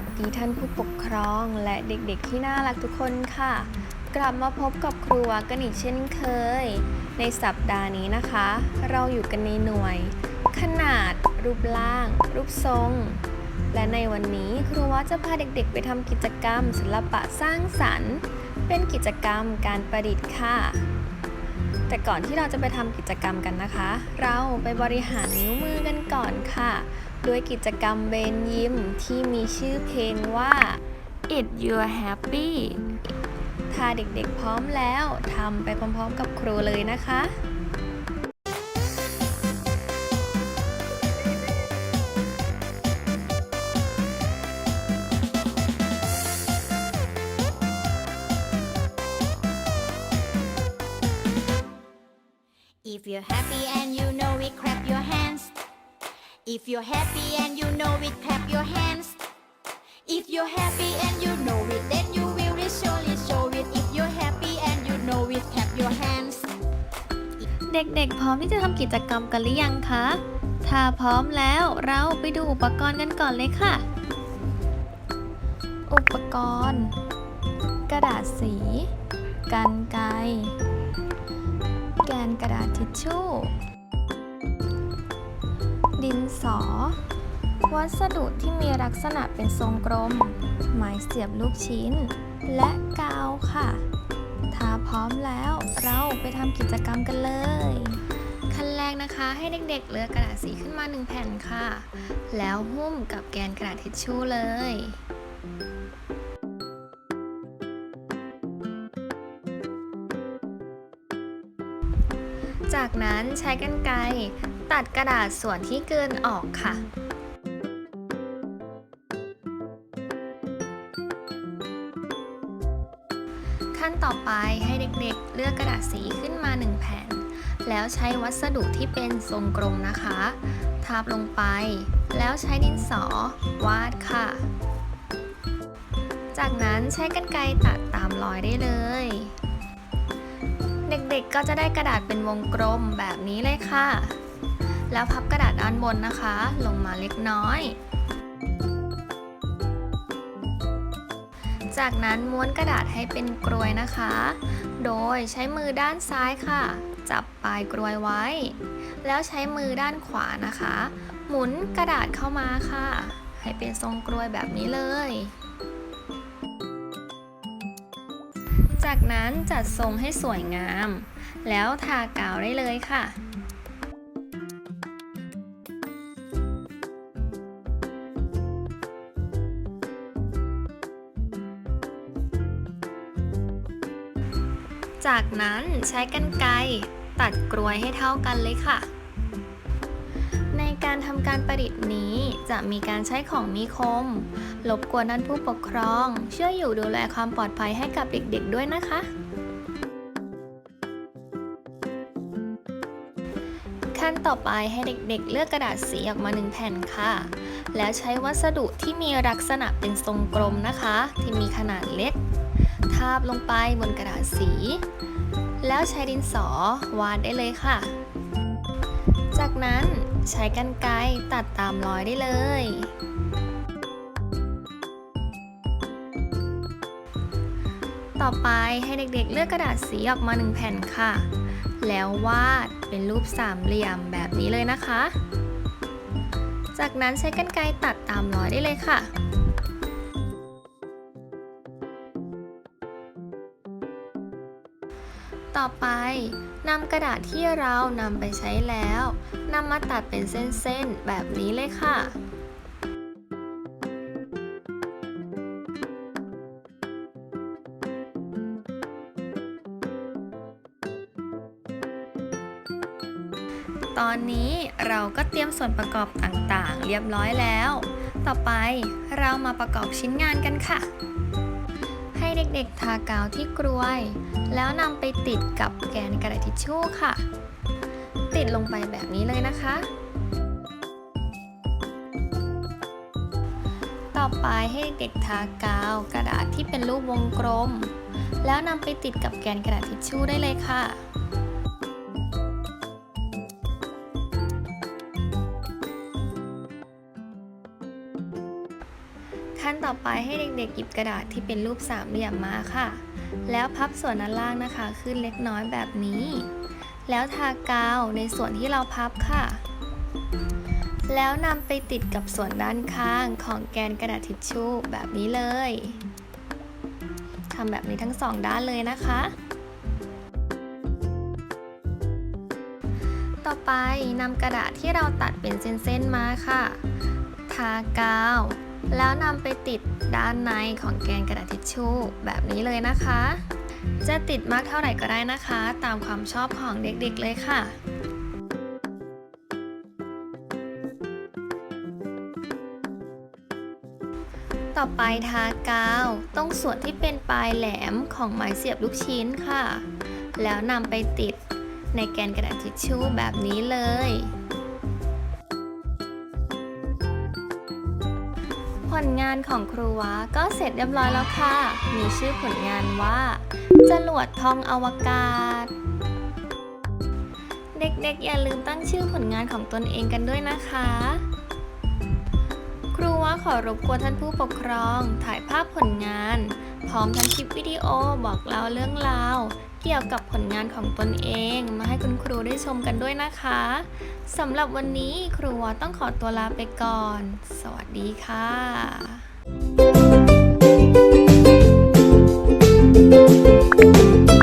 วัสดีท่านผู้ปกครองและเด็กๆที่น่ารักทุกคนค่ะ กลับมาพบกับครัวกันอีกเช่นเคย ในสัปดาห์นี้นะคะ เราอยู่กันในหน่วย ขนาด รูปร่าง รูปทรง และในวันนี้ครูวาจะพาเด็กๆ ไปทำกิจกรรมศิลปะสร้างสรรค์ เป็นกิจกรรมการประดิษฐ์ค่ะ แต่ก่อนที่เราจะไปทำกิจกรรมกันนะคะ เราไปบริหารนิ้วมือกันก่อนค่ะ ด้วยกิจกรรมเบนยิมที่มีชื่อเพลงว่า It You're Happy ถ้าเด็กๆพร้อมแล้วทำไปพร้อมๆกับครูเลยนะคะ If you're happy and you know it, clap your hands. If you're happy and you know it, clap your hands. If you're happy and you know it, then you will surely show it. If you're happy and you know it, clap your hands. เด็กๆ พร้อมที่จะทำกิจกรรมกันหรือยังคะ ถ้าพร้อมแล้วเราไปดูอุปกรณ์กันก่อนเลยค่ะ อุปกรณ์ กระดาษสี กันไกร ชชู่ ดินสอ วัสดุที่มีลักษณะเป็นทรงกลมไม้เสียบลูกชิ้น และกาวค่ะ ถ้าพร้อมแล้วเราไปทำกิจกรรมกันเลยขั้นแรกนะคะให้เด็กๆเลือกกระดาษสีขึ้นมา 1 แผ่นค่ะ แล้วหุ้มกับแกนกระดาษทิชชู่เลย จากนั้นใช้กรรไกรตัดกระดาษส่วนที่เกินออกค่ะ ขั้นต่อไปให้เด็กๆเลือกกระดาษสีขึ้นมา 1 แผ่น แล้วใช้วัสดุที่เป็นทรงกลมนะคะทาบลงไป แล้วใช้ดินสอ วาดค่ะ จากนั้นใช้กรรไกรตัดตามรอยได้เลย เด็กๆก็จะได้กระดาษเป็นวงกลมแบบนี้เลยค่ะ แล้วพับกระดาษด้านบนนะคะ ลงมาเล็กน้อย จากนั้นม้วนกระดาษให้เป็นกรวยนะคะ โดยใช้มือด้านซ้ายค่ะ จับปลายกรวยไว้ แล้วใช้มือด้านขวานะคะ หมุนกระดาษเข้ามาค่ะ ให้เป็นทรงกรวยแบบนี้เลย จากนั้นจัดทรงให้สวยงาม แล้วทากาวได้เลยค่ะจากนั้นใช้กรรไกรตัดกรวยให้เท่ากันเลยค่ะ การทำการประดิษฐ์นี้ จะมีการใช้ของมีคมรบกวนท่านผู้ปกครองช่วยอยู่ดูแลความปลอดภัยให้กับเด็กๆด้วยนะคะ ขั้นต่อไปให้เด็กๆ เลือกกระดาษสีออกมาหนึ่งแผ่นค่ะ แล้วใช้วัสดุที่มีลักษณะเป็นทรงกลมนะคะ ที่มีขนาดเล็ก ทาบลงไปบนกระดาษสี แล้วใช้ดินสอวาดได้เลยค่ะ จากนั้น ใช้กรรไกรตัดตามรอยได้เลย ต่อไปให้เด็กๆเลือกกระดาษสีออกมาหนึ่งแผ่นค่ะ แล้ววาดเป็นรูปสามเหลี่ยมแบบนี้เลยนะคะ จากนั้นใช้กรรไกรตัดตามรอยได้เลยค่ะต่อไปนำกระดาษที่เรานำไปใช้แล้ว นำมาตัดเป็นเส้นๆ แบบนี้เลยค่ะตอนนี้เราก็เตรียมส่วนประกอบต่างๆ เรียบร้อยแล้ว ต่อไปเรามาประกอบชิ้นงานกันค่ะ ให้เด็กๆทากาวที่กรวย แล้วนำไปติดกับแกนกระดาษทิชชู่ค่ะ ติดลงไปแบบนี้เลยนะคะ ต่อไปให้เด็กทากาวกระดาษที่เป็นรูปวงกลม แล้วนำไปติดกับแกนกระดาษทิชชู่ได้เลยค่ะขั้นต่อไปให้เด็กๆหยิบกระดาษที่เป็นรูปสามเหลี่ยมมาค่ะ แล้วพับส่วนด้านล่างนะคะ ขึ้นเล็กน้อยแบบนี้ แล้วทากาวในส่วนที่เราพับค่ะ แล้วนำไปติดกับส่วนด้านข้างของแกนกระดาษทิชชู่แบบนี้เลยทำแบบนี้ทั้งสองด้านเลยนะคะ ต่อไปนำกระดาษที่เราตัดเป็นเส้นๆมาค่ะ ทากาว แล้วนำไปติดด้านในของแกนกระดาษทิชชู่แบบนี้เลยนะคะ จะติดมากเท่าไหร่ก็ได้นะคะ ตามความชอบของเด็กๆเลยค่ะต่อไปทากาวตรงส่วนที่เป็นปลายแหลมของไม้เสียบลูกชิ้นค่ะ แล้วนำไปติดในแกนกระดาษทิชชู่แบบนี้เลย ลงานของครูวะก็เสร็จเรียบร้อยแล้วค่ะ มีชื่อผลงานว่าจรวดทองอวกาศ เด็กๆ อย่าลืมตั้งชื่อผลงานของตนเองกันด้วยนะคะาขอรบกวนท่านผู้ปกครอง ถ่ายภาพผลงาน พร้อมทั้งคลิปวิดีโอบอกเล่าเรื่องราวเกี่ยวกับผลงานของตนเองมาให้คุณครูได้ชมกันด้วยนะคะสำหรับวันนี้ครูวต้องขอตัวลาไปก่อน สวัสดีค่ะ thank you